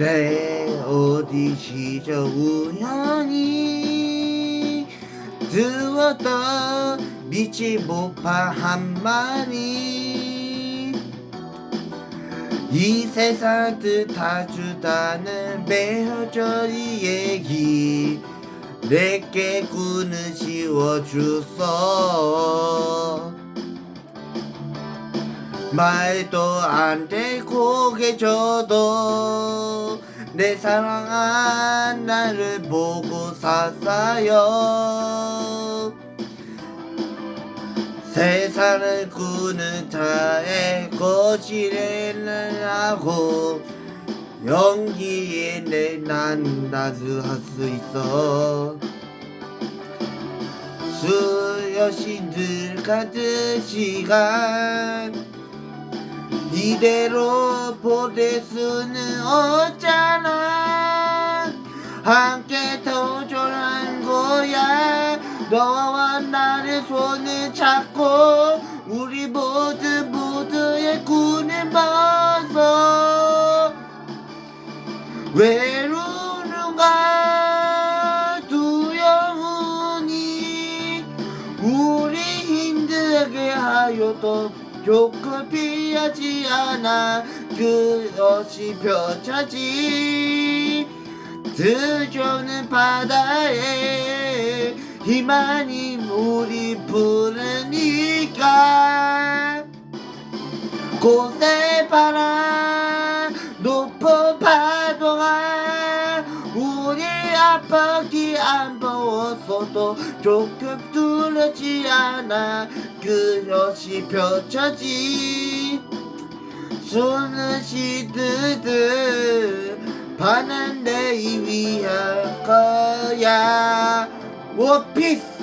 내 어디 시저 우연히 들었던 믿지 못한 한마디. 이 세상 뜻해주다는 매여져이 얘기 내게 꿈을 씌워주소 말도 안돼 고개 져도. 내 사랑한 나를 보고 샀어요. 세상을 꾸는 자의 거지를 하고 연기에 내난 나도 할수 있어. 수여신들 같은 시간 이대로 보낼 수는 없잖아. 함께 도전한 거야. 너와 나를 손을 잡고 우리 모두 모두의 꿈을 벗어 외로운가 두 영혼이 우리 힘들게 하여도 조금 피하지 않아. 그것이 벼차지 드저는 바다에 희망이 우리 부르니까. 곳에 아파기 안 보았어도 조금 두렵지 않아. 그것이 펼쳐지. 손을 시드듯 반은 내 위할 거야. 원피스